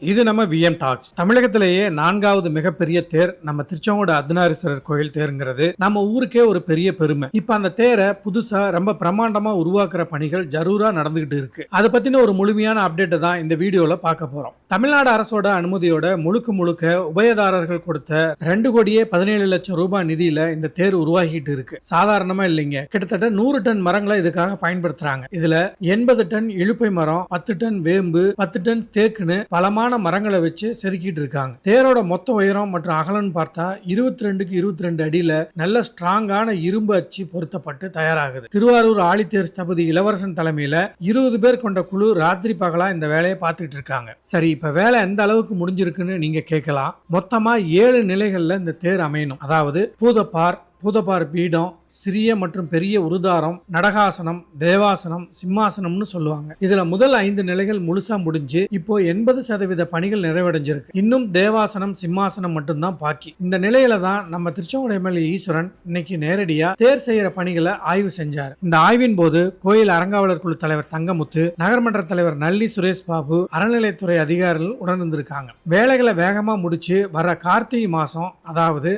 இது நம்ம VM tax தமிழகத்திலேயே நான்காவது மிகப்பெரிய தேர் நம்ம திருச்செங்கோடு அர்த்தநாரீஸ்வரர் கோயில் தேருங்கிறது. நம்ம ஊருக்கே ஒரு பெரிய பெருமை. இப்ப அந்த தேரை புதுசா ரொம்ப பிரமாண்டமா உருவாக்குற பணிகள் ஜரூரா நடந்துகிட்டு இருக்கு. அதை பத்தின ஒரு முழுமையான அப்டேட்டை தான் இந்த வீடியோல பார்க்க போறோம். தமிழ்நாடு அரசோட அனுமதியோட முழுக்க முழுக்க உபயதாரர்கள் கொடுத்த ரெண்டு கோடியே பதினேழு லட்சம் ரூபாய் நிதியில இந்த தேர் உருவாகிட்டு இருக்கு. சாதாரணமா இல்லைங்க. கிட்டத்தட்ட நூறு டன் மரங்களை இதுக்காக பயன்படுத்துறாங்க. இதுல எண்பது டன் இழுப்பை மரம் பத்து டன் வேம்பு பத்து டன் தேக்குன்னு பலமான மரங்களை வச்சு செதுக்கிட்டு இருக்காங்க. தேரோட மொத்த உயரம் மற்றும் அகலம்னு பார்த்தா இருபத்தி ரெண்டுக்கு இருபத்தி ரெண்டு அடியில நல்ல ஸ்ட்ராங்கான இரும்பு அச்சு பொருத்தப்பட்டு தயாராகுது. திருவாரூர் ஆழித்தேர் ஸ்தபதி இளவரசன் தலைமையில இருபது பேர் கொண்ட குழு ராத்திரி பகலா இந்த வேலையை பார்த்துட்டு இருக்காங்க. சரி இப்ப வேலை எந்த அளவுக்கு முடிஞ்சிருக்குன்னு நீங்க கேட்கலாம். மொத்தமா ஏழு நிலைகள்ல இந்த தேர் அமையணும். அதாவது பூதப்பார் பூதபார் பீடம் சிறிய மற்றும் பெரிய உருதாரம் நடகாசனம் தேவாசனம் சிம்மாசனம்னு சொல்லுவாங்க. இதுல முதல் ஐந்து நிலைகள் முழுசா முடிஞ்சு இப்போ எண்பது சதவீத பணிகள் நிறைவடைஞ்சிருக்கு. இன்னும் தேவாசனம் சிம்மாசனம் மட்டும்தான் பாக்கி. இந்த நிலையில தான் நம்ம திருச்செங்கோடு எம்எல்ஏ ஈஸ்வரன் இன்னைக்கு நேரடியா தேர் செய்யற பணிகளை ஆய்வு செஞ்சார். இந்த ஆய்வின் போது கோயில் அறங்காவலர் குழு தலைவர் தங்கமுத்து நகர்மன்ற தலைவர் நல்லி சுரேஷ் பாபு அறநிலையத்துறை அதிகாரிகள் உடனிருந்திருக்காங்க. வேலைகளை வேகமா முடிச்சு வர கார்த்திகை மாசம் அதாவது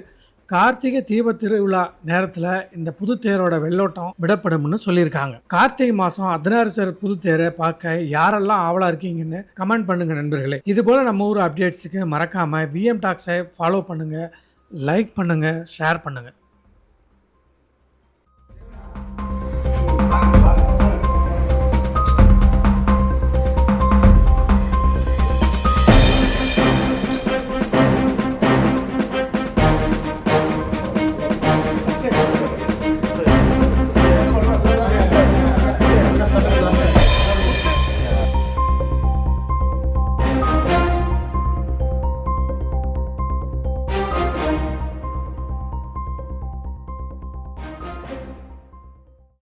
கார்த்திகை தீப திருவிழா நேரத்தில் இந்த புது தேரோட வெள்ளோட்டம் விடப்படும்னு சொல்லியிருக்காங்க. கார்த்திகை மாதம் அர்த்தநாரீஸ்வரர் புது தேரை பார்க்க யாரெல்லாம் ஆவலாக இருக்கீங்கன்னு கமெண்ட் பண்ணுங்க நண்பர்களே. இது போல் நம்ம ஊர் அப்டேட்ஸுக்கு மறக்காமல் விஎம் டாக்ஸை ஃபாலோ பண்ணுங்கள் லைக் பண்ணுங்கள் ஷேர் பண்ணுங்கள்